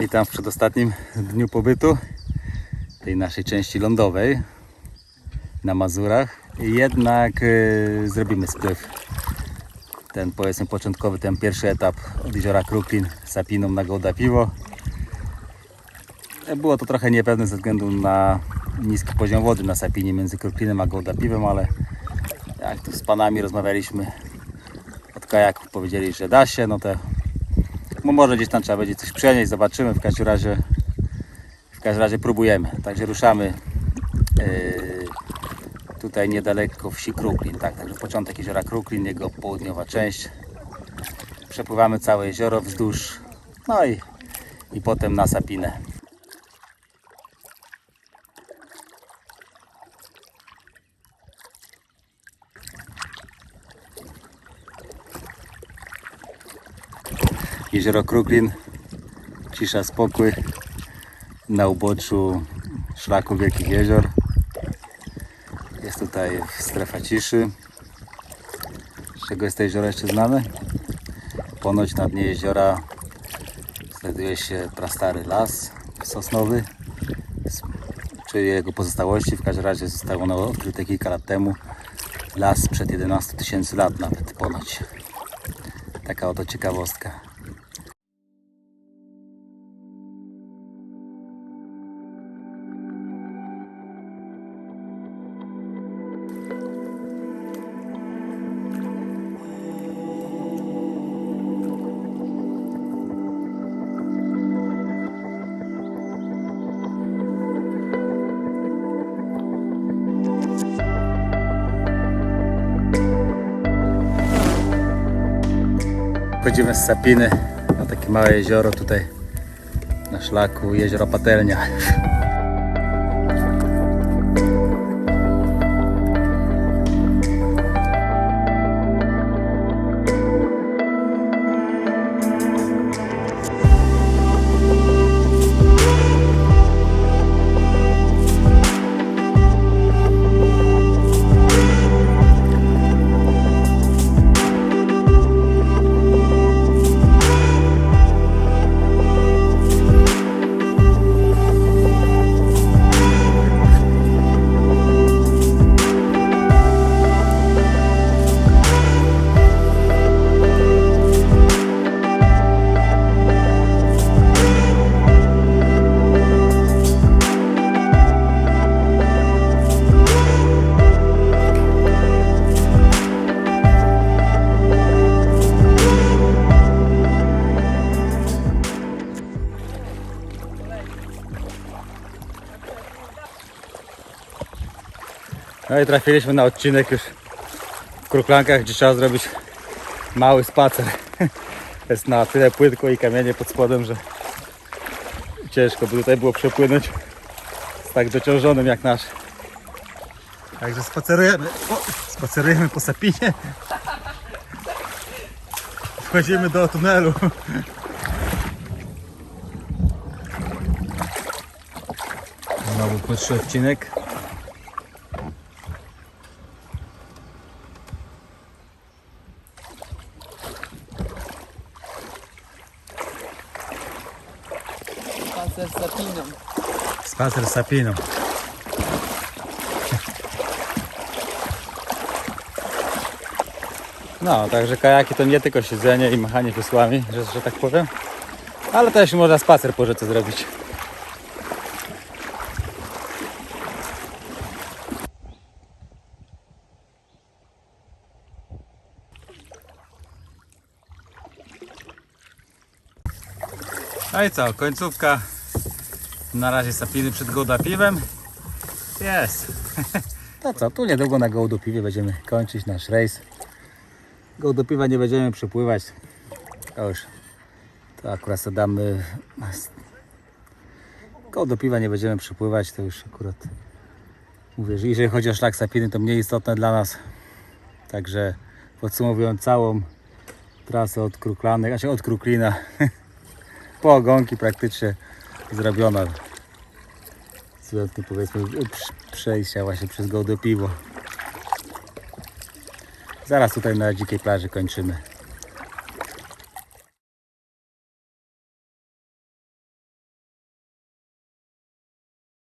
Witam w przedostatnim dniu pobytu tej naszej części lądowej na Mazurach. Jednak e, zrobimy spływ. Ten powiedzmy początkowy, ten pierwszy etap od jeziora Kruklin Sapiną na Gołda Piwo. Było to trochę niepewne ze względu na niski poziom wody na Sapinie między Kruklinem a Gołda Piwem, ale jak tu z panami rozmawialiśmy od kajaków powiedzieli, że da się, no to no może gdzieś tam trzeba będzie coś przenieść, zobaczymy. W każdym razie, w każdym razie próbujemy. Także ruszamy yy, tutaj niedaleko wsi Kruklin. Tak, także początek jeziora Kruklin, jego południowa część. Przepływamy całe jezioro wzdłuż, no i, i potem na Sapinę. Jezioro Kruklin, cisza, spokój na uboczu szlaku Wielkich Jezior. Jest tutaj strefa ciszy. Z czego jest to jezioro jeszcze znane? Ponoć na dnie jeziora znajduje się prastary las sosnowy, s- czy jego pozostałości. W każdym razie zostało ono odkryte kilka lat temu. Las sprzed 11 tysięcy lat nawet ponoć. Taka oto ciekawostka. Wchodzimy z Sapiny na takie małe jezioro tutaj na szlaku jezioro Patelnia. No i trafiliśmy na odcinek już w Kruklankach, gdzie trzeba zrobić mały spacer. Jest na tyle płytko i kamienie pod spodem, że ciężko by tutaj było przepłynąć z tak dociążonym jak nasz. Także spacerujemy, o, spacerujemy po Sapinie. Wchodzimy do tunelu. Znowu krótszy odcinek. Spacer z zapiną. Spacer z Sapiną. No, także kajaki to nie tylko siedzenie i machanie wiosłami, że, że tak powiem. Ale też można spacer po rzece zrobić. No i co, końcówka. Na razie sapiny przed gołdapiwem. Jest. To co, tu niedługo na gołdopiwie będziemy kończyć nasz rejs. Gołdopiwa nie będziemy przypływać. To już, to akurat sobie damy... Gołdopiwa nie będziemy przypływać, to już akurat... Mówię, że jeżeli chodzi o szlak sapiny, to mniej istotne dla nas. Także podsumowując całą trasę od Kruklanek, znaczy od Kruklina po ogonki praktycznie zrobiona. Wyjątkiem powiedzmy prz- przejścia właśnie przez Gołdopiwo. Zaraz tutaj na dzikiej plaży kończymy.